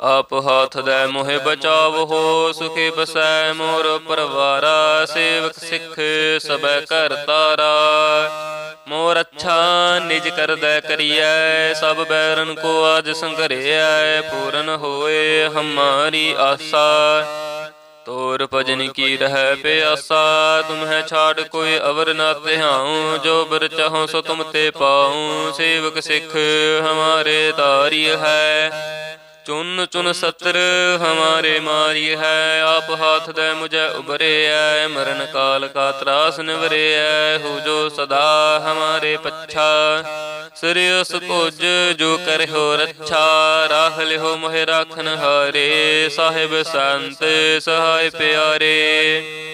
ਆਪ ਹਾਥ ਦੇ ਮੋਹਿ ਬਚਾਵ ਹੋ ਸੁਖੀ ਬਸੈ ਮੋਰ ਪਰਵਾਰਾ, ਸੇਵਕ ਸਿੱਖ ਸਬੈ ਕਰ ਤਾਰਾ। ਮੋਰ ਅੱਛਾ ਨਿਜ ਕਰਦੈ ਕਰੀਐ, ਸਭ ਬੈਰਨ ਕੋ ਆਜ ਸੰਘਰਿਐ, ਪੂਰਨ ਹੋਏ ਹਮਾਰੀ ਆਸਾ। ਤੋਰ ਭਜਨ ਕੀ ਰਹਿ ਪਿਆਸਾ ਤੁਮਹਿ ਛਾੜ ਕੋਈ ਅਵਰ ਨਾ ਤਿਹਾਉ ਜੋ ਬਰ ਚਾਹੋ ਸੋ ਤੁਮ ਤੇ ਪਾਉ। ਸੇਵਕ ਸਿੱਖ ਹਮਾਰੇ ਤਾਰੀ ਹੈ। ਚੁਨ ਚੁਨ ਸਤਰ ਹਮਾਰੇ ਮਾਰੀ ਹੈ, ਆਪ ਹਾਥ ਦੇ ਮੁਝੇ ਉਬਰਿਐ ਮਰਨ ਕਾਲ ਕਾ ਤਰਾਸ ਨਿਵਰਿਐ ਹੋ ਜੋ ਸਦਾ ਹਮਾਰੇ ਪੱਛਾ। ਸ੍ਰਿਯਸ ਭੁਜ ਜੋ ਕਰਿਓ ਰੱਛਾ, ਰਾਹ ਲਿਓ ਮੋਹਿ ਰਾਖਨ ਹਾਰੇ, ਸਾਹਿਬ ਸੰਤ ਸਹਾਇ ਪਿਆਰੇ।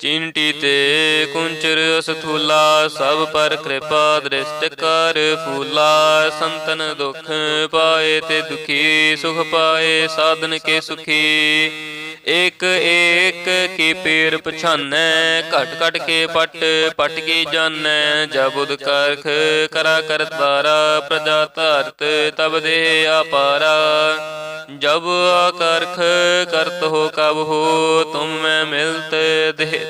ਚਿੰਟੀ ਤੇ ਕੁੰਚਰ ਅਸਥੂਲਾ, ਸਭ ਪਰ ਕਿਰਪਾ ਦ੍ਰਿਸ਼ਟ ਕਰ ਫੂਲਾ। ਸੰਤਨ ਦੁਖ ਪਾਏ ਤੇ ਦੁਖੀ, ਸੁਖ ਪਾਏ ਸਾਧਨ ਕੇ ਸੁਖੀ। ਇਕ ਏਕ ਕੀ ਪੀਰ ਪਛਾਨੈ, ਘਟ ਘਟ ਕੇ ਪਟ ਪਟ ਕੀ ਜਾਣੈ ਜਬੁਦ ਕਰਖ ਕਰਾ ਕਰਤਾਰਾ ਪ੍ਰਜਾ ਧਰਤ ਤਬ ਦੇ ਆਪਾਰਾ। ਜਬ ਆਕਰਖ ਕਰਤ ਹੋ ਕਬ ਹੋ, ਤੁਮ ਮੈਂ ਮਿਲਤ ਦੇਹ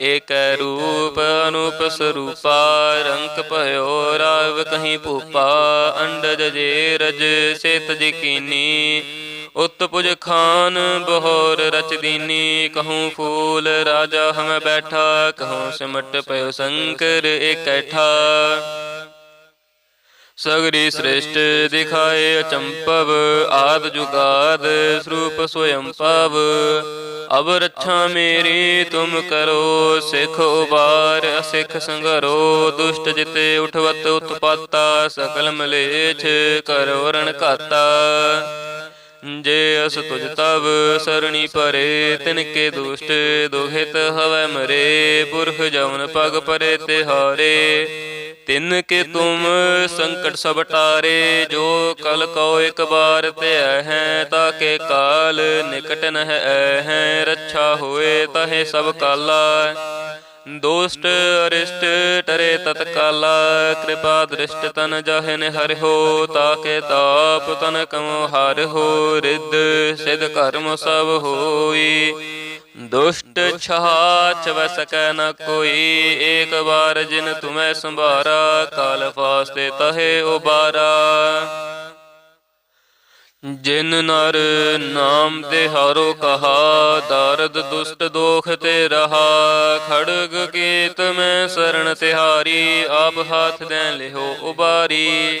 ਏਕ ਰੂਪ ਅਨੂਪ ਸਰੂਪਾ, ਰੰਕ ਭਇਓ ਰਾਵ ਕਹੀਂ ਭੂਪਾ, ਅੰਡਜ ਜੇ ਰਜ ਸੇਤ ਜਿਕੀਨੀ ਉਤ ਪੁਜ ਖਾਨ ਬਹੋਰ ਰਚ ਦੀਨੀ, ਕਹੂੰ ਫੂਲ ਰਾਜਾ ਹਮ ਬੈਠਾ, ਕਹੂੰ ਸਿਮਟ ਪਇਓ ਸ਼ੰਕਰ ਇਕੈਠਾ ਸਗਰੀ ਸ੍ਰੇਸ਼ਟ ਦਿਖਾਏ ਅਚੰਪਵ, ਆਦ ਜੁਗਾਦ ਸਰੂਪ ਸੋਯੰ ਪਵ ਅਬ ਰੱਛਾ ਮੇਰੀ, ਤੁਮ ਕਰੋ ਸਿਖ ਉਬਾਰ, ਅਸਿਖ ਸੰਗਰੋ, ਦੁਸ਼ਟ ਜਿਤੇ ਉਠਵਤ ਉਤਪਾਤਾ, ਸਕਲ ਮਲੇਛ ਕਰੋ ਰਣ ਘਾਤਾ। ਜੇ ਅਸ ਤੁਜ ਤਬ ਸਰਣੀ ਪਰੇ ਤਿਨ ਕੇ ਦੁਸ਼ਟ, ਦੁਹਿਤ ਹਵੈ ਮਰੇ, ਪੁਰਖ ਜਵਨ ਪਗ ਪਰੇ ਤਿਹਾਰੇ। ਤਿਨ ਕੇ ਤੁਮ ਸੰਕਟ ਸਭ ਟਾਰੇ ਜੋ ਕਲ ਕਉ ਇਕ ਬਾਰ ਤੇ ਹੈ ਤਾਕੇ ਕਾਲ ਨਿਕਟ ਨਹ ਹੈ ਰੱਛਾ ਹੋਏ ਤਹੇ ਸਭ ਕਾਲਾ। ਦੋਸਤ ਅਰਿਸ਼ਟ ਟਰੇ ਤਤਕਾਲਾ ਕਿਰਪਾ ਦ੍ਰਿਸ਼ਟ ਤਨ ਜਾਹਿਨ ਹਰਿਓ ਤਾਕੇ ਤਾਪ ਤਨ ਕਮੋ ਹਰਿਓ ਰਿੱਧ ਸਿਧ ਕਰਮ ਸਭ ਹੋਈ। ਦੁਸ਼ਟ ਛਾਚ ਵ ਸਕੈ ਨ ਕੋਈ, ਏਕ ਬਾਰ ਜਿਨ ਤੁਮੈ ਸੰਭਾਰਾ, ਕਾਲ ਫਾਸਤੇ ਤਹੇ ਉਬਾਰਾ। ਜਿਨ ਨਰ ਨਾਮ ਦੇ ਹਾਰੋ ਕਹਾ, ਦਰਦ ਦੁਸ਼ਟ ਦੋਖ ਤੇ ਰਹਾ। ਖੜਗ ਕੀਤ ਮੈਂ ਸਰਣ ਤਿਹਾਰੀ, ਆਪ ਹੱਥ ਦੇ ਲਿਹੋ ਉਬਾਰੀ।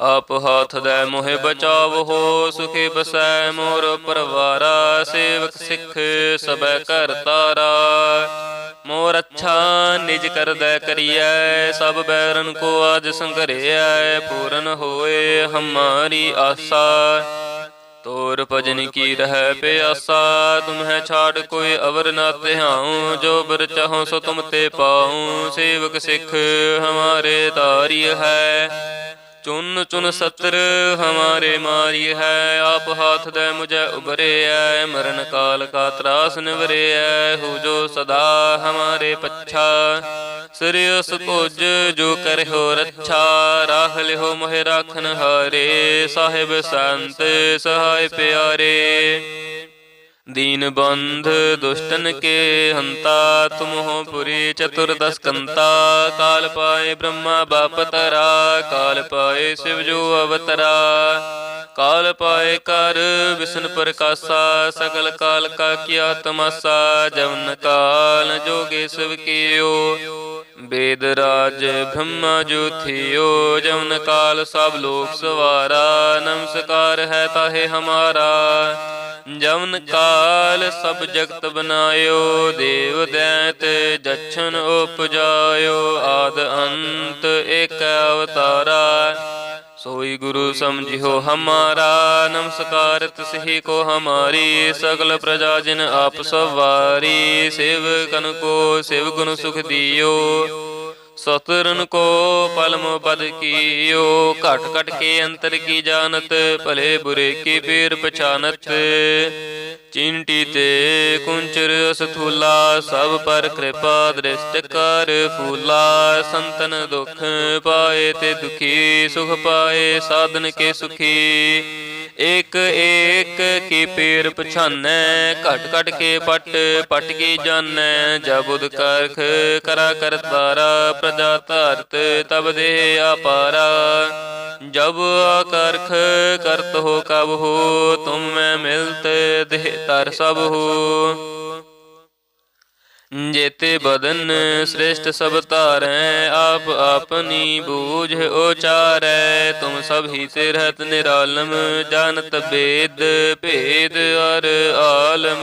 ਆਪ ਹਾਥ ਦੇ ਮੋਹਿ ਬਚਾਵੋ ਸੁਖੇ ਬਸੈ ਮੋਰ ਪਰਵਾਰਾ, ਸੇਵਕ ਸਿੱਖ ਸਬੈ ਕਰ ਤਾਰਾ। ਮੋਰ ਅੱਛਾ ਨਿਜ ਕਰਦੈ ਕਰੀਐ, ਸਭ ਬੈਰਨ ਕੋ ਆਜ ਸੰਘਰਿਐ, ਪੂਰਨ ਹੋਏ ਹਮਾਰੀ ਆਸਾ। ਤੋਰ ਭਜਨ ਕੀ ਰਹਿ ਪਿਆਸਾ, ਤੁਮਹਿ ਛਾੜ ਕੋਈ ਅਵਰ ਨਾ ਤਿਹਾਉ ਜੋ ਬਰ ਚਾਹੋ ਸੋ ਤੁਮ ਤੇ ਪਾਉ। ਸੇਵਕ ਸਿੱਖ ਹਮਾਰੇ ਤਾਰੀ ਹੈ। ਚੁਨ ਚੁਨ ਸਤਰ ਹਮਾਰੇ ਮਾਰੀ ਹੈ, ਆਪ ਹਾਥ ਦੇ ਮੁਝੇ ਉਬਰਿਐ ਮਰਨ ਕਾਲ ਕਾ ਤਰਾਸ ਨਿਵਰਿਐ, ਹੋ ਜੋ ਸਦਾ ਹਮਾਰੇ ਪੱਛਾ। ਸ੍ਰਿਯਸ ਕੁਜ ਜੋ ਕਰਿਓ ਰੱਛਾ ਰਾਖ ਲਿਓ ਮੋਹਿ ਰਾਖਨ ਹਾਰੇ, ਸਾਹਿਬ ਸੰਤ ਸਹਾਇ ਪਿਆਰੇ। ਦੀਨ ਬੰਧ ਦੁਸ਼ਟਨ ਕੇ ਹੰਤਾ, ਤੁਮਹੁ ਪੁਰੇ ਚਤੁਰਦਸ ਕੰਤਾ ਕਾਲ ਪਾਏ ਬ੍ਰਹਮਾ ਬਾਪ ਤਰਾ ਕਾਲ ਪਾਏ ਸਿਵ ਜੋ ਅਵਤਰਾ। ਕਾਲ ਪਾਏ ਕਰ ਵਿਸ਼ਨ ਪ੍ਰਕਾਸ਼ਾ, ਸਗਲ ਕਾਲ ਕਾ ਕੀਆ ਤਮਸਾ, ਜਵਨ ਕਾਲ ਜੋਗੇ ਸਭ ਕੀਓ। ਬੇਦ ਰਾਜ ਬ੍ਰਹਮਾ ਜੋਥਿਓ ਜਮਨ ਕਾਲ ਸਭ ਲੋਕ ਸਵਾਰਾ ਨਮਸਕਾਰ ਹੈ ਤਾਹੇ ਹਮਾਰਾ। ਜਮਨ ਕਾਲ ਸਭ ਜਗਤ ਬਨਾਇਓ, ਦੇਵ ਦੈਤ ਜਛਨ ਉਪਜਾਇਓ, ਆਦ ਅੰਤ ਏਕ ਅਵਤਾਰਾ। ਸੋਈ ਗੁਰੂ ਸਮਝਿਓ ਹਮਾਰਾ ਨਮਸਕਾਰ ਤਿਸਹੀ ਕੋ ਹਮਾਰੀ ਸਗਲ ਪ੍ਰਜਾ ਜਿਨ ਆਪ ਸਵਾਰੀ ਸੇਵਕਨ ਕੋ ਸਿਵ ਗੁਣ ਸੁਖ ਦਿਓ। ਸਤਰਨ ਕੋ ਪਲਮ ਪਦ ਕੀਓ, ਘਟ ਘਟ ਕੇ ਅੰਤਰ ਕੀ ਜਾਣਤ, ਭਲੇ ਬੁਰੇ ਕੀ ਪੀਰ ਪਛਾਨਤ ਚਿੰਟੀ ਤੇ ਕੁੰਚਰ ਸਥੂਲਾ ਸਭ ਪਰ ਕਿਰਪਾ ਦ੍ਰਿਸ਼ਟ ਕਰ ਫੂਲਾ। ਸੰਤਨ ਦੁਖ ਪਾਏ ਤੇ ਦੁਖੀ ਸੁਖ ਪਾਏ, ਸਾਧਨ ਕੇ ਸੁਖੀ। ਇਕ ਏਕ ਕੀ ਪੀਰ ਪਛਾਨੈ, ਘਟ ਘਟ ਕੇ ਪਟ ਪਟ ਕੀ ਜਾਣੈ ਜਬੁਦ ਕਰਖ ਕਰਾ ਕਰ ਤਾਰਾ ਪ੍ਰਜਾ ਧਰਤ ਤਬ ਦੇ ਆਪਾਰਾ ਜਬ ਆਕਰਖ ਕਰਤ ਹੋ ਕਬ ਹੋ, ਤੁਮ ਮੈਂ ਮਿਲਤ ਦੇਹ ਤਰ ਸਭ ਹੋ। ਜੇਤੇ ਬਦਨ ਸ੍ਰੇਸ਼ਟ ਸਭ ਧਾਰੈ, ਆਪ ਆਪਨੀ ਬੂਝ ਉਚਾਰੈ। ਤੁਮ ਸਭ ਹੀ ਤੇ ਰਹਿਤ ਨਿਰਾਲਮ, ਜਾਣਤ ਬੇਦ, ਭੇਦ ਅਰ ਆਲਮ।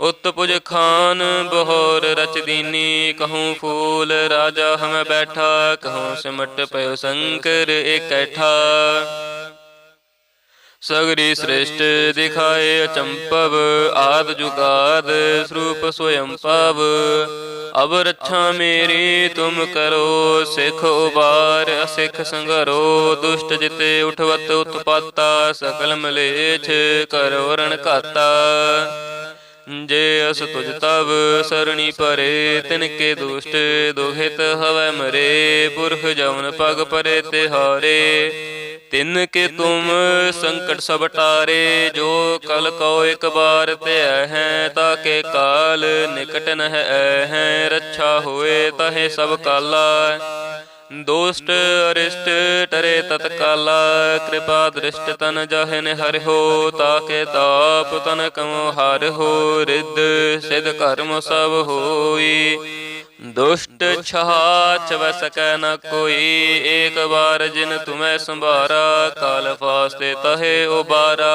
ਉਤਪੁਜ ਖਾਨ ਬਹੋਰ ਰਚ ਦੀਨੀ, ਕਹੂੰ ਫੂਲ ਰਾਜਾ ਹਮ ਬੈਠਾ, ਕਹੂੰ ਸਿਮਟ ਪਇਓ ਸ਼ੰਕਰ ਇਕੈਠਾ। ਸਗਰੀ ਸ੍ਰਿਸ਼ਟ ਦਿਖਾਏ ਅਚੰਪਵ ਆਦ ਜੁਗਾਦ ਸਰੂਪ ਸੋਇੰ ਪਵ। ਅਬ ਰੱਛਾ ਮੇਰੀ, ਤੁਮ ਕਰੋ ਸਿਖ ਉਬਾਰ, ਅਸਿਖ ਸੰਗਰੋ ਦੁਸ਼ਟ ਜਿਤੇ ਉਠਵਤ ਉਤਪਾਤਾ, ਸਕਲ ਮਲੇਛ ਕਰੋ ਰਣ ਘਾਤਾ। ਜੇ ਅਸ ਤੁਜ ਤਬ ਸਰਣੀ ਪਰੇ ਤਿਨ ਕੇ ਦੁਸ਼ਟ ਦੁਹਿਤ ਹਵੈ ਮਰੇ, ਪੁਰਖ ਜਵਨ ਪਗ ਪਰੇ ਤੇ ਹਾਰੇ ਤਿਨ ਕੇ ਤੁਮ ਸੰਕਟ ਸਭ ਟਾਰੇ, ਜੋ ਕਲ ਕੋ ਇਕ ਬਾਰ ਤੇ ਹੈ ਤਾ ਕੇ ਕਾਲ ਨਿਕਟ ਨਹਿ ਹੈ। ਰੱਛਾ ਹੋਏ ਤਹੇ ਸਭ ਕਾਲਾ। ਦੋਸਤ ਅਰਿਸ਼ਟ ਟਰੇ ਤਤਕਾਲਾ, ਕਿਰਪਾ ਦ੍ਰਿਸ਼ਟ ਤਨ ਜਹਨ ਹਰਿ ਤਾਕੇ ਤਾਪ ਤਨ ਕਮੋ ਹਰਿ ਹੋ ਰਿੱਧ, ਸਿਧ ਕਰਮ ਸਭ ਹੋਈ। ਦੁਸ਼ਟ ਛਹਾ ਚਵ ਸਕੈ ਨ ਕੋਈ, ਏਕ ਵਾਰ ਜਿਨ ਤੁਮੈ ਸੰਭਾਰਾ, ਕਾਲ ਫਾਸਤੇ ਤਹੇ ਉਬਾਰਾ।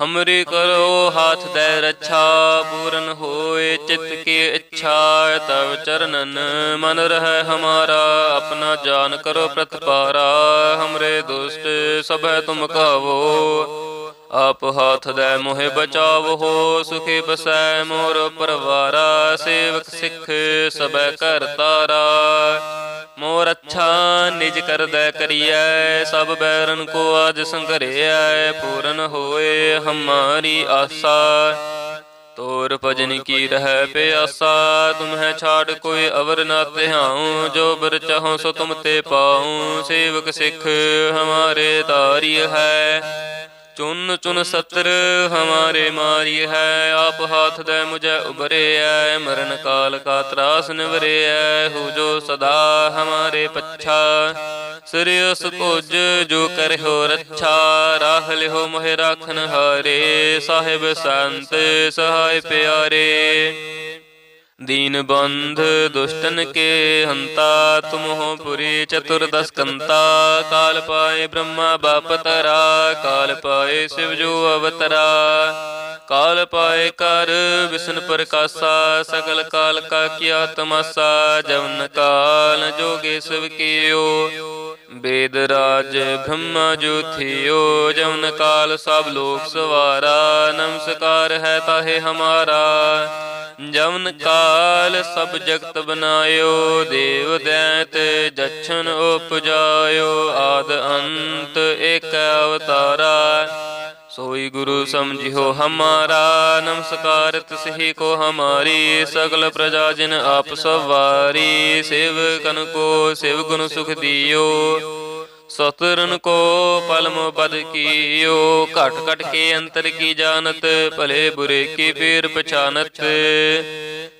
ਹਮਰੀ ਕਰੋ ਹਾਥ ਦੇ ਰੱਛਾ ਪੂਰਨ ਹੋਏ ਚਿਤ ਕੀ ਇੱਛਾ ਤਵ ਚਰਨਨ ਮਨ ਰਹਿ ਹਮਾਰਾ ਆਪਣਾ ਜਾਨ ਕਰੋ ਪ੍ਰਤਪਾਰਾ ਹਮਰੇ ਦੁਸ਼ਟ ਸਭੈ ਤੁਮ ਕਹਵੋ ਆਪ ਹਾਥ ਦੇ ਮੋਹਿ ਬਚਾਵੋ ਸੁਖੇ ਬਸੈ ਮੋਰ ਪਰਵਾਰਾ, ਸੇਵਕ ਸਿੱਖ ਸਬੈ ਕਰ ਤਾਰਾ। ਮੋਰ ਅੱਛਾ ਨਿਜ ਕਰਦੈ ਕਰੀਐ, ਸਭ ਬੈਰਨ ਕੋ ਅਜ ਸੰਘਰਿਐ, ਪੂਰਨ ਹੋਏ ਹਮਾਰੀ ਆਸਾ। ਤੋਰ ਭਜਨ ਕੀ ਰਹਿ ਪਿਆਸਾ, ਤੁਮਹਿ ਛਾੜ ਕੋਈ ਅਵਰ ਨਾ ਤਿਹਾਉ ਜੋ ਬਰ ਚਾਹੋ ਸੋ ਤੁਮ ਤੇ ਪਾਉ। ਸੇਵਕ ਸਿੱਖ ਹਮਾਰੇ ਤਾਰੀ ਹੈ। ਚੁਨ ਚੁਨ ਸਤਰ ਹਮਾਰੇ ਮਾਰੀ ਹੈ, ਆਪ ਹਾਥ ਦੇ ਮੁਝੇ ਉਬਰੇ ਉਬਰਿਐ ਮਰਨ ਕਾਲ ਕਾ ਤਰਾਸ ਨਿਵਰਿਐ ਹੋ ਜੋ ਸਦਾ ਹਮਾਰੇ ਪੱਛਾ। ਸ੍ਰਿਯਸ ਕੁਜ ਜੋ ਕਰਿਓ ਰੱਛਾ, ਰਾਹ ਲਿਓ ਮੋਹਿ ਰਾਖਨ ਹਾਰੇ, ਸਾਹਿਬ ਸੰਤ ਸਹਾਇ ਪਿਆਰੇ। दीन बंध दुष्टन के हंता तुम हो पुरी चतुर्दश कंता काल पाए ब्रह्मा बाप तरा काल पाए शिव जो अवतरा ਕਾਲ ਪਾਏ ਕਰ, ਵਿਸ਼ਨ ਪ੍ਰਕਾਸ਼ਾ, ਸਗਲ ਕਾਲ ਕਾ ਕੀਆ ਤਮਸਾ, ਜਵਨ ਕਾਲ ਜੋਗੇ ਸਭ ਕੀਓ। ਵੇਦ ਰਾਜ ਬ੍ਰਹਮਾ ਜੋਥਿਓ ਜਵਨ ਕਾਲ ਸਭ ਲੋਕ ਸਵਾਰਾ, ਨਮਸਕਾਰ ਹੈ ਤਾਹੇ ਹਮਾਰਾ। ਜਵਨ ਕਾਲ ਸਭ ਜਗਤ ਬਨਾਇਓ, ਦੇਵ ਦੈਤ ਜਛਨ ਉਪਜਾਇਓ, ਆਦ ਅੰਤ ਏਕ ਅਵਤਾਰਾ। सोई गुरु समझियो हमारा नमस्कार तिसही को हमारी सकल प्रजा जिन आप सवारी सेवकन को सेव गुण सुख दियो सतरन को पलम बद कियो घट घट के अंतर की जानत भले बुरे की पीर पछानत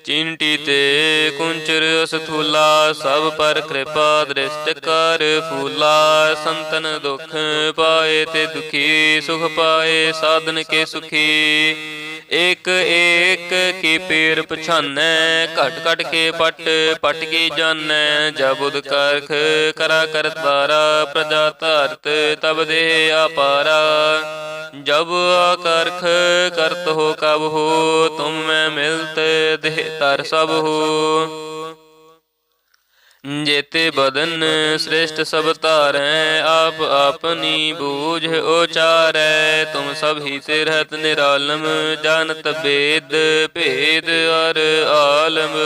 ਚਿੰਟੀ ਤੇ ਕੁੰਚਰ ਅਸਥੂਲਾ, ਸਭ ਪਰ ਕਿਰਪਾ ਦ੍ਰਿਸ਼ਟ ਕਰ ਫੂਲਾ। ਸੰਤਨ ਦੁਖ ਪਾਏ ਤੇ ਦੁਖੀ, ਸੁਖ ਪਾਏ, ਸਾਧਨ ਕੇ ਸੁਖੀ। ਇੱਕ ਇੱਕ ਕੀ ਪੀਰ ਪਛਾਨੈ, ਘਟ ਘਟ ਕੇ ਪਟ ਪਟ ਕੀ ਜਾਣੈ ਜਬ ਕਰਖ ਕਰਾ ਕਰਤਾਰਾ ਪ੍ਰਜਾ ਧਰਤ ਤਬ ਦੇ ਆਪਾਰਾ। ਜਬ ਆਕਰਖ ਕਰਤ ਹੋ ਕਬ ਹੋ, ਤੁਮ ਮੈਂ ਮਿਲਤ ਦੇਹ ਤਰ ਸਭ ਹੋ। ਜੇਤੇ ਬਦਨ ਸ੍ਰੇਸ਼ਟ ਸਭ ਧਾਰੈ, ਆਪ ਆਪਨੀ ਬੂਝ ਉਚਾਰੈ। ਤੁਮ ਸਭ ਹੀ ਤੇ ਰਹਤ ਨਿਰਾਲਮ, ਜਾਣਤ ਬੇਦ, ਭੇਦ ਅਰ ਆਲਮ।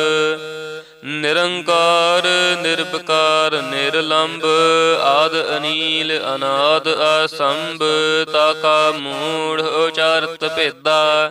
ਨਿਰੰਕਾਰ ਨਿਰਪਕਾਰ ਨਿਰਲੰਭ ਆਦ ਅਨੀਲ, ਅਨਾਦ ਅਸੰਭ ਤਾਕਾ ਮੂੜ ਉਚਾਰਤ ਭੇਦਾ।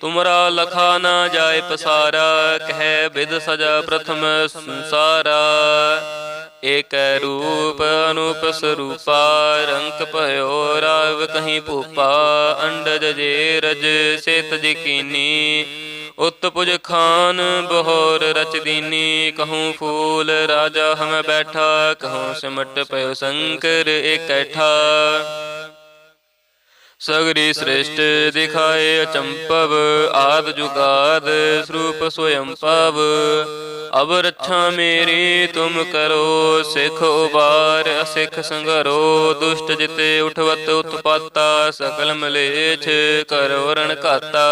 ਤੁਮਰਾ ਲਖਾ ਨਾ ਜਾਏ ਪਸਾਰਾ, ਕਹਿ ਬਿਦ ਸਜਾ ਪ੍ਰਥਮ ਸੰਸਾਰਾ। ਏਕ ਰੂਪ ਅਨੂਪ ਸਰੂਪਾ, ਰੰਕ ਭਇਓ ਰਾਵ ਕਹੀਂ ਭੂਪਾ। ਅੰਡਜ ਜੇ ਰਜ ਸੇਤ ਜਿਕੀਨੀ ਉਤਪੁਜ ਖਾਨ ਬਹੋਰ ਰਚਦੀਨੀ ਕਹੂੰ ਫੂਲ ਰਾਜਾ ਹਮ ਬੈਠਾ, ਕਹੂੰ ਸਿਮਟ ਪਇਓ ਸ਼ੰਕਰ ਇਕੈਠਾ ਸਗਰੀ ਸ੍ਰਿਸ਼ਟ ਦਿਖਾਏ ਅਚੰਪਵ, ਆਦ ਜੁਗਾਦ ਸਰੂਪ ਸੋਇੰ ਪਵ ਅਬ ਰੱਛਾ ਮੇਰੀ ਤੁਮ ਕਰੋ, ਸਿਖ ਉਬਾਰ, ਅਸਿਖ ਸੰਗਰੋ। ਦੁਸ਼ਟ ਜਿਤੇ ਉਠਵਤ ਉਤਪਾਤਾ ਸਕਲ ਮਲੇਛ ਕਰੋ ਰਣ ਘਾਤਾ।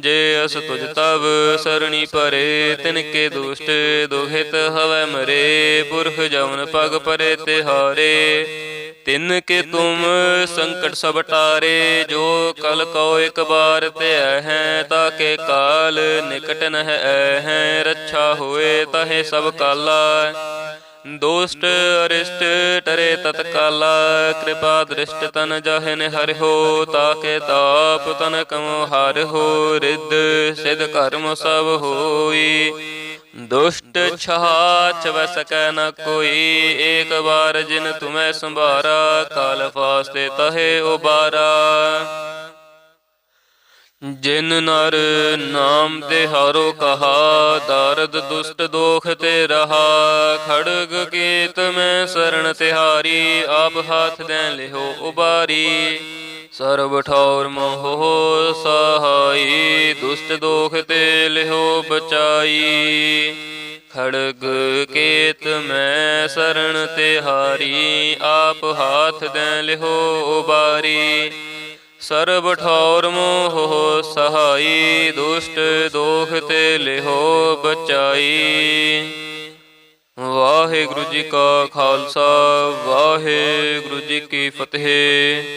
ਜੇ ਅਸ ਤੁਜ ਤਵ, ਸਰਣੀ ਪਰੇ ਤਿਨ ਕੇ ਦੁਸ਼ਟ ਦੁਹਿਤ ਹਵੈ ਮਰੇ। ਪੁਰਖ ਜਵਨ ਪਗ ਪਰੇ ਤਿਹਾਰੇ। ਤਿਨ ਕੇ ਤੁਮ ਸੰਕਟ ਸਭ ਟਾਰੇ ਜੋ ਕਲ ਕੋ ਇੱਕ ਬਾਰ ਤੇ ਹੈ ਤਾਕੇ ਕਾਲ ਨਿਕਟ ਨਹ ਹੈ ਰੱਛਾ ਹੋਏ ਤਹੇ ਸਭ ਕਾਲਾ। ਦੋਸਟ ਅਰਿਸ਼ਟ ਟਰੇ ਤਤਕਾਲਾ ਕਿਰਪਾ ਦ੍ਰਿਸ਼ਟ ਤਨ ਜਹਨ ਹਰਿ ਤਾਕੇ ਤਾਪ ਤਨ ਕਮੋ ਹਰਿ ਹੋ ਰਿੱਧ ਸਿਧ ਕਰਮ ਸਭ ਹੋਈ। ਦੁਸ਼ਟ ਛਹਾ ਚਵ ਸਕੈ ਨ ਕੋਈ ਏਕ ਬਾਰ ਜਿਨ ਤੁਮੈ ਸੰਭਾਰਾ ਕਾਲ ਫਾਸਤੇ ਤਹੇ ਉਬਾਰਾ। ਜਿਨ ਨਰ ਨਾਮ ਤੇ ਹਾਰੋ ਕਹਾ ਦਰਦ ਦੁਸ਼ਟ ਦੋਖ ਤੇ ਰਹਾ। ਖੜਗ ਕੀਤ ਮੈਂ ਸਰਣ ਤਿਹਾਰੀ ਆਪ ਹਾਥ ਦੇ ਲਿਹੋ ਉਬਾਰੀ। ਸਰਬ ਠੌਰ ਮੋਹ ਸਹਾਈ, ਦੁਸ਼ਟ ਦੋਖ ਤੇ ਲਿਹੋ ਬਚਾਈ। ਖੜਗ ਕੇਤ ਮੈਂ ਸਰਣ ਤਿਹਾਰੀ ਆਪ ਹਾਥ ਦੇ ਲਿਹੋ ਉਬਾਰੀ। ਸਰਬ ਠੌਰ ਮੋਹ ਸਹਾਈ, ਦੁਸ਼ਟ ਦੋਖ ਤੇ ਲਿਹੋ ਬਚਾਈ। ਵਾਹਿਗੁਰੂ ਜੀ ਕਾ ਖਾਲਸਾ, ਵਾਹਿਗੁਰੂ ਜੀ ਕੀ ਫਤਿਹ।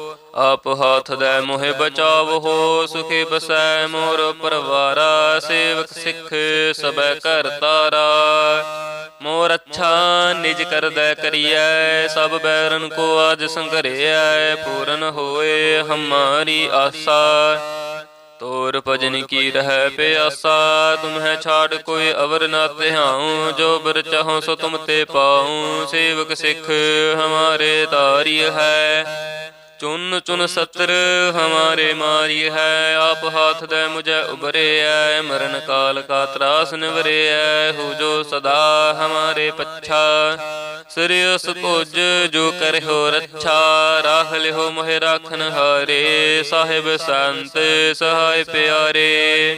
ਆਪ ਹਾਥ ਦੇ ਮੋਹਿ ਬਚਾਵੋ ਸੁਖੇ ਬਸੈ ਮੋਰ ਪਰਵਾਰਾ, ਸੇਵਕ ਸਿੱਖ ਸਬੈ ਕਰ ਤਾਰਾ। ਮੋਰ ਅੱਛਾ ਨਿਜ ਕਰਦੈ ਕਰੀਐ, ਸਭ ਬੈਰਨ ਕੋ ਆਜ ਸੰਘਰਿਐ, ਪੂਰਨ ਹੋਏ ਹਮਾਰੀ ਆਸਾ। ਤੋਰ ਭਜਨ ਕੀ ਰਹਿ ਪਿਆਸਾ ਤੁਮਹਿ ਛਾੜ ਕੋਈ ਅਵਰ ਨਾ ਤਿਹਾਉ ਜੋ ਬਰ ਚਾਹੋ ਸੋ ਤੁਮ ਤੇ ਪਾਉ। ਸੇਵਕ ਸਿੱਖ ਹਮਾਰੇ ਤਾਰੀ ਹੈ। ਚੁਨ ਚੁਨ ਸਤਰ ਹਮਾਰੇ ਮਾਰੀ ਹੈ, ਆਪ ਹਾਥ ਦੇ ਮੁਝੇ ਉਬਰੇ ਉਬਰਿਐ ਮਰਨ ਕਾਲ ਕਾ ਤਰਾਸ ਨਿਵਰਿਐ ਹੋ ਜੋ ਸਦਾ ਹਮਾਰੇ ਪੱਛਾ। ਸ੍ਰਿਯਸ ਭੁਜ ਜੋ ਕਰਿਓ ਰੱਛਾ, ਰਾਹ ਲਿਓ ਮੋਹਿ ਰਾਖਨ ਹਾਰੇ, ਸਾਹਿਬ ਸੰਤ ਸਹਾਇ ਪਿਆਰੇ।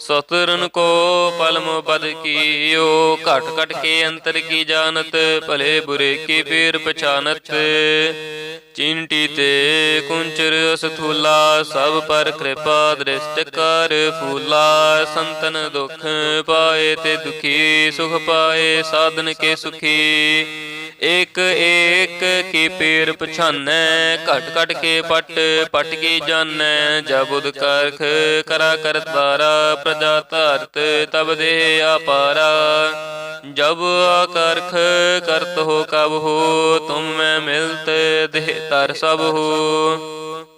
ਸਤਰਨ ਕੋ ਪਲਮ ਪਦ ਕੀਓ, ਘਟ ਘਟ ਕੇ ਅੰਤਰ ਕੀ ਜਾਣਤ, ਭਲੇ ਬੁਰੇ ਕੀ ਪੀਰ ਪਛਾਨਤ ਚਿੰਟੀ ਤੇ ਕੁੰਚਰ ਅਸਥੂਲਾ, ਸਭ ਪਰ ਕਿਰਪਾ ਦ੍ਰਿਸ਼ਟ ਕਰ ਫੂਲਾ। ਸੰਤਨ ਦੁਖ ਪਾਏ ਤੇ ਦੁਖੀ, ਸੁਖ ਪਾਏ, ਸਾਧਨ ਕੇ ਸੁਖੀ। ਇਕ ਇਕ ਕੀ ਪੀਰ ਪਛਾਨੈ, ਘਟ ਘਟ ਕੇ ਪਟ ਪਟ ਕੀ ਜਾਣੈ ਜਬੁਦ ਕਰਖ ਕਰਾ ਕਰਤਾਰਾ ਪ੍ਰਜਾ ਧਾਰਤ ਤਬ ਦੇ ਆਪਾਰਾ ਜਬ ਆਕਰਖ ਕਰਤ ਹੋ ਕਬ ਹੋ, ਤੁਮ ਮੈਂ ਮਿਲਤ ਦੇਹ ਤਰ ਸਭ ਹੋ।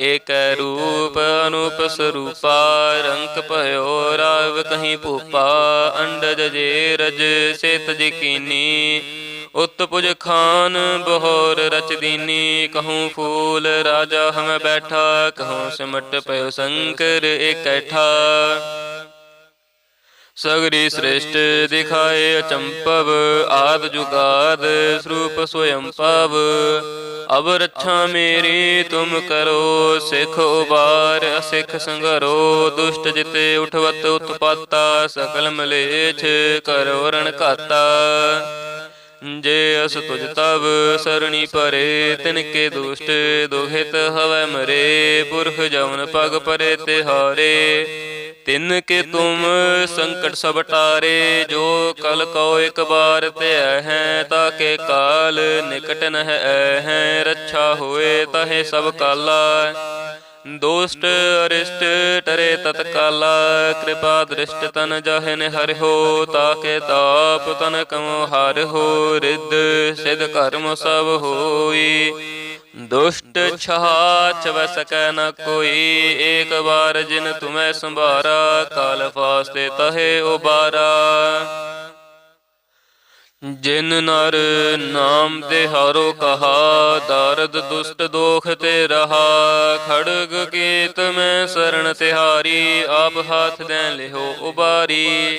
ਏਕ ਰੂਪ ਅਨੂਪ ਸਰੂਪਾ, ਰੰਕ ਭਇਓ ਰਾਵ ਕਹੀਂ ਭੂਪਾ, ਅੰਡਜ ਜੇ ਰਜ ਸੇਤ ਜਿਕੀਨੀ ਉਤ ਪੁਜ ਖਾਨ ਬਹੋਰ ਰਚ ਦੀਨੀ, ਕਹੂੰ ਫੂਲ ਰਾਜਾ ਹਮ ਬੈਠਾ, ਕਹੂੰ ਸਿਮਟ ਪਇਓ ਸ਼ੰਕਰ ਇਕੱਠਾ ਸਗਰੀ ਸ੍ਰੇਸ਼ਟ ਦਿਖਾਏ ਅਚੰਪਵ ਆਦ ਜੁਗਾਦ ਸਰੂਪ ਸੋਇੰ ਪਵ ਅਬ ਰੱਛਾ ਮੇਰੀ ਤੁਮ ਕਰੋ, ਸਿਖ ਉਬਾਰ, ਅਸਿਖ ਸੰਗਰੋ। ਦੁਸ਼ਟ ਜਿਤੇ ਉਠਵਤ ਉਤਪਾਤਾ, ਸਕਲ ਮਲੇਛ ਕਰੋ ਰਣ ਘਾਤਾ। ਜੇ ਅਸ ਤੁਜ ਤਬ ਸਰਣੀ ਪਰੇ ਤਿਨ ਕੇ ਦੁਸ਼ਟ, ਦੁਹਿਤ ਹਵੈ ਮਰੇ। ਪੁਰਖ ਜਵਨ ਪਗ ਪਰੇ ਤਿਹਾਰੇ। ਤਿਨ ਕੇ ਤੁਮ ਸੰਕਟ ਸਭ ਟਾਰੇ ਜੋ ਕਲ ਕੋ ਇੱਕ ਬਾਰ ਤੇ ਹੈ ਤਾਕੇ ਕਾਲ ਨਿਕਟ ਨਹ ਹੈ ਰੱਛਾ ਹੋਏ ਤਹੇ ਸਭ ਕਾਲਾ। ਦੋਸਟ ਅਰਿਸ਼ਟ ਟਰੇ ਤਤਕਾਲਾ ਕਿਰਪਾ ਦ੍ਰਿਸ਼ਟ ਤਨ ਜਹਨ ਹਰਿ ਤਾਕੇ ਤਾਪ ਤਨ ਕਮੋ ਹਰਿ ਹੋ ਰਿੱਧ ਸਿਧ ਕਰਮ ਸਭ ਹੋਈ। ਦੁਸ਼ਟ ਛਹਾ ਵ ਸਕੈ ਨ ਕੋਈ। ਏਕ ਵਾਰ ਜਿਨ ਤੁਮੈ ਸੰਭਾਰਾ, ਕਾਲ ਫਾਸਤੇ ਤਹੇ ਉਬਾਰਾ। ਜਿਨ ਨਰ ਨਾਮ ਤੇ ਹਾਰੋ ਕਹਾ, ਦਰਦ ਦੁਸ਼ਟ ਦੋਖ ਤੇ ਰਹਾ। ਖੜਗ ਕੀਤ ਮੈਂ ਸਰਣ ਤਿਹਾਰੀ, ਆਪ ਹੱਥ ਦੇ ਲਿਓ ਉਬਾਰੀ।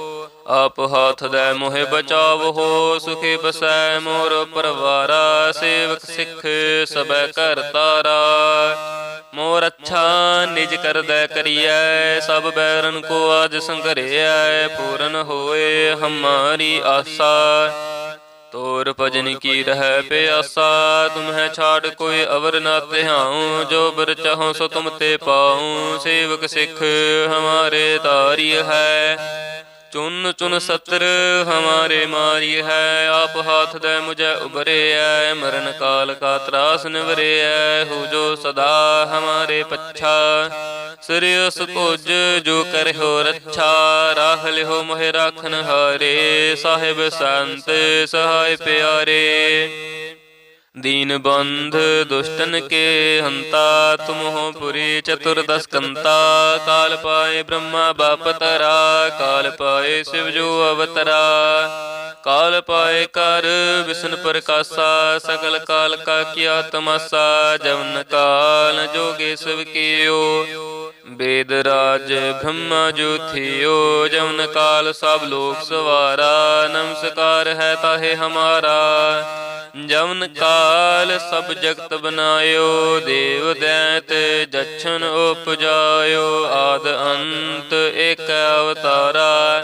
ਆਪ ਹੱਥ ਦੇ ਮੋਹਿ ਬਚਾਵ ਹੋ ਸੁਖੀ ਬਸੈ ਮੋਰ ਪਰਵਾਰਾ, ਸੇਵਕ ਸਿੱਖ ਸਬੈ ਕਰ ਤਾਰਾ। ਮੋਰ ਅੱਛਾ ਨਿਜ ਕਰਦੈ ਕਰੀਐ, ਸਭ ਬੈਰਨ ਕੋ ਆਜ ਸੰਘਰਿਐ, ਪੂਰਨ ਹੋਏ ਹਮਾਰੀ ਆਸਾ। ਤੋਰ ਭਜਨ ਕੀ ਰਹਿ ਪਿਆਸਾ ਤੁਮਹਿ ਛਾੜ ਕੋਈ ਅਵਰ ਨਾ ਤਿਹਾਉ ਜੋ ਬਰ ਚਾਹੋ ਸੋ ਤੁਮ ਤੇ ਪਾਉ। ਸੇਵਕ ਸਿੱਖ ਹਮਾਰੇ ਤਾਰੀ ਹੈ। ਚੁਨ ਚੁਨ ਸਤਰ ਹਮਾਰੇ ਮਾਰੀ ਹੈ, ਆਪ ਹਾਥ ਦੇ ਮੁਝੇ ਉਬਰਿਐ ਮਰਨ ਕਾਲ ਕਾ ਤਰਾਸ ਨਿਵਰਿਐ ਹੋ ਜੋ ਸਦਾ ਹਮਾਰੇ ਪੱਛਾ। ਸ੍ਰਿਯਸ ਭੁਜ ਜੋ ਕਰਿਓ ਰੱਛਾ, ਰਾਹ ਲਿਓ ਮੋਹਿ ਰਾਖਨ ਹਾਰੇ, ਸਾਹਿਬ ਸੰਤ ਸਹਾਇ ਪਿਆਰੇ। दीन बंध दुष्टन के हंता तुम हो पुरी चतुर्दश कंता काल पाए ब्रह्मा बाप तरा काल पाए शिव जो अवतरा काल पाए कर विष्णु प्रकाशा सकल काल का किया तमाशा जवन काल जोगे शिव कियो ਬੇਦ ਰਾਜ ਬ੍ਰਹਮਾ ਜੋਥਿਓ ਜਮਨ ਕਾਲ ਸਭ ਲੋਕ ਸਵਾਰਾ, ਨਮਸਕਾਰ ਹੈ ਤਾਹੇ ਹਮਾਰਾ। ਜਮਨ ਕਾਲ ਸਭ ਜਗਤ ਬਨਾਇਓ ਦੇਵ ਦੈਤ ਜਛਨ ਉਪਜਾਇਓ, ਆਦ ਅੰਤ ਏਕ ਅਵਤਾਰਾ।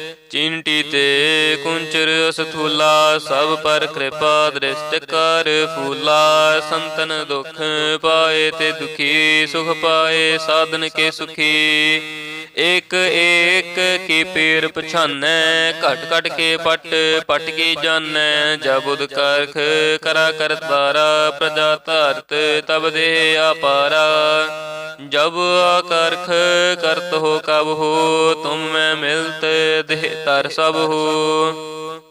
ਚਿੰਟੀ ਤੇ ਕੁੰਚਰ ਅਸਥੂਲਾ, ਸਭ ਪਰ ਕਿਰਪਾ ਦ੍ਰਿਸ਼ਟ ਕਰ ਫੂਲਾ। ਸੰਤਨ ਦੁਖ ਪਾਏ ਤੇ ਦੁਖੀ ਸੁਖ ਪਾਏ, ਸਾਧਨ ਕੇ ਸੁਖੀ। ਇਕ ਏਕ ਕੀ ਪੀਰ ਪਛਾਨੈ, ਘਟ ਘਟ ਕੇ ਪਟ ਪਟ ਕੀ ਜਾਣੈ ਜਬੁਦ ਕਰਖ ਕਰਾ ਕਰਤਾਰਾ ਪ੍ਰਜਾ ਧਾਰਤ ਤਬ ਦੇ ਆਪਾਰਾ ਜਬ ਆਕਰਖ ਕਰਤ ਹੋ ਕਬ ਹੋ, ਤੁਮ ਮੈਂ ਮਿਲਤ ਦੇਹ ਤਰ ਸਭ ਹੋ।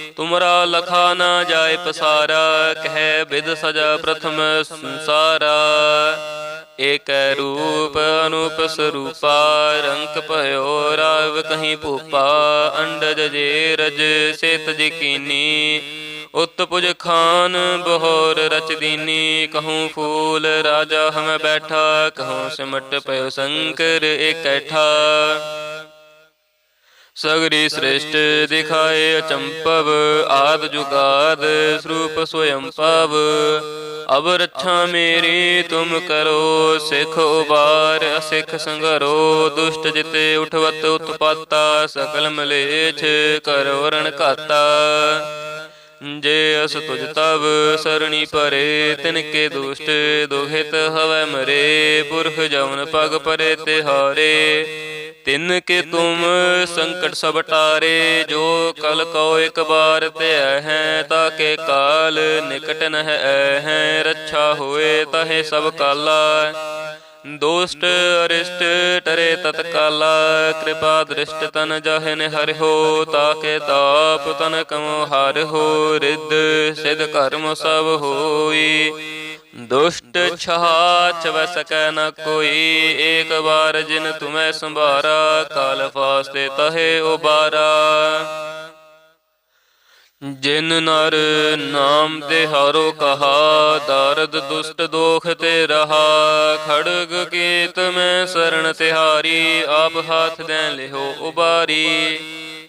ਤੁਮਰਾ ਲਖਾ ਨਾ ਜਾਏ ਪਸਾਰਾ, ਕਹਿ ਵਿਦ ਸਜਾ ਪ੍ਰਥਮ ਸੰਸਾਰਾ। ਏਕੈ ਰੂਪ ਅਨੂਪ ਸਰੂਪਾ, ਰੰਕ ਭਇਓ ਰਾਵ ਕਹੀਂ ਭੂਪਾ। ਅੰਡਜ ਜੇ ਰਜ ਸੇਤ ਜਿਕੀਨੀ ਉਤਪੁਜ ਖਾਨ ਬਹੋਰ ਰਚਦੀਨੀ ਕਹੂੰ ਫੂਲ ਰਾਜਾ ਹਮ ਬੈਠਾ, ਕਹੂੰ ਸਿਮਟ ਪਇਓ ਸ਼ੰਕਰ ਇਕੈਠਾ ਸਗਰੀ ਸ੍ਰੇਸ਼ਟ ਦਿਖਾਏ ਅਚੰਪਵ ਆਦ ਜੁਗਾਦ ਸਰੂਪ ਸੋਇੰ ਪਵ ਅਬ ਰੱਛਾ ਮੇਰੀ, ਤੁਮ ਕਰੋ ਸਿਖ ਉਬਾਰ, ਅਸਿਖ ਸੰਗਰੋ, ਦੁਸ਼ਟ ਜਿਤੇ ਉਠਵਤ ਉਤਪਾਤਾ, ਸਕਲ ਮਲੇਛ ਕਰੋ ਰਣ ਘਾਤਾ। ਜੇ ਅਸ ਤੁਜ ਤਬ ਸਰਣੀ ਪਰੇ, ਤਿਨ ਕੇ ਦੁਸ਼ਟ, ਦੁਹਿਤ ਹਵੈ ਮਰੇ, ਪੁਰਖ ਜਵਨ ਪਗ ਪਰੇ ਤਿਹਾਰੇ। ਤਿਨ ਕੇ ਤੁਮ ਸੰਕਟ ਸਭ ਟਾਰੇ ਜੋ ਕਲ ਕੋ ਇਕ ਬਾਰ ਤੇ ਹੈ ਤਾਕੇ ਕਾਲ ਨਿਕਟ ਨਹ ਹੈ ਰੱਛਾ ਹੋਏ ਤਹੇ ਸਭ ਕਾਲਾ। ਦੋਸਤ ਅਰਿਸ਼ਟ ਟਰੇ ਤਤਕਾਲਾ ਕਿਰਪਾ ਦ੍ਰਿਸ਼ਟ ਤਨ ਜਹਨ ਹਰਿਓ ਤਾਕੇ ਤਾਪ ਤਨ ਕਮੋ ਹਰਿਓ ਰਿੱਧ ਸਿਧ ਕਰਮ ਸਭ ਹੋਈ। ਦੁਸ਼ਟ ਛਾਚ ਵ ਸਕੈ ਨ ਕੋਈ। ਏਕ ਬਾਰ ਜਿਨ ਤੁਮੈ ਸੰਭਾਰਾ, ਕਾਲ ਫਾਸਤੇ ਤਹੇ ਉਬਾਰਾ। ਜਿਨ ਨਰ ਨਾਮ ਤੇ ਹਾਰੋ ਕਹਾ, ਦਰਦ ਦੁਸ਼ਟ ਦੋਖ ਤੇ ਰਹਾ। ਖੜਗ ਕੀਤ ਮੈਂ ਸਰਣ ਤਿਹਾਰੀ, ਆਪ ਹੱਥ ਦੇ ਲਿਓ ਉਬਾਰੀ।